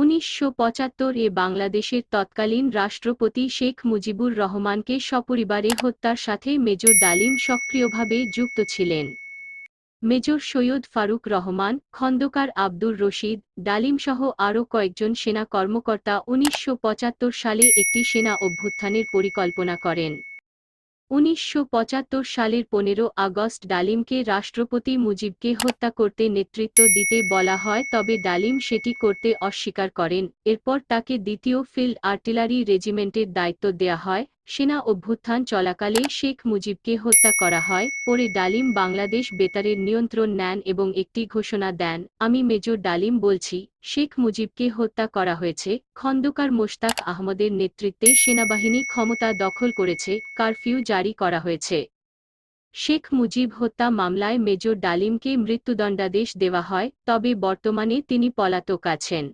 উনিশশো পঁচাত্তর এ বাংলাদেশের তৎকালীন রাষ্ট্রপতি শেখ মুজিবুর রহমানকে সপরিবারে হত্যার সাথে মেজর ডালিম সক্রিয়ভাবে যুক্ত ছিলেন। মেজর সৈয়দ ফারুক রহমান, খন্দকার আব্দুর রশিদ, ডালিমসহ আরও কয়েকজন সেনা কর্মকর্তা উনিশশো পঁচাত্তর সালে একটি সেনা অভ্যুত্থানের পরিকল্পনা করেন। উনিশশো পঁচাত্তর সালের পনেরো আগস্ট ডালিমকে রাষ্ট্রপতি মুজিবকে হত্যা করতে নেতৃত্ব দিতে বলা হয়, তবে ডালিম সেটি করতে অস্বীকার করেন। এরপর তাকে দ্বিতীয় ফিল্ড আর্টিলারি রেজিমেন্টের দায়িত্ব দেয়া হয়। সেনা অভ্যুত্থান চলাকালে শেখ মুজিবকে হত্যা করা হয়, পরে ডালিম বাংলাদেশ বেতারের নিয়ন্ত্রণ নেন এবং একটি ঘোষণা দেন, আমি মেজর ডালিম বলছি, শেখ মুজিবকে হত্যা করা হয়েছে, খন্দকার মোশতাক আহমদের নেতৃত্বে সেনাবাহিনী ক্ষমতা দখল করেছে, কারফিউ জারি করা হয়েছে। শেখ মুজিব হত্যা মামলায় মেজর ডালিমকে মৃত্যুদণ্ডাদেশ দেওয়া হয়, তবে বর্তমানে তিনি পলাতক আছেন।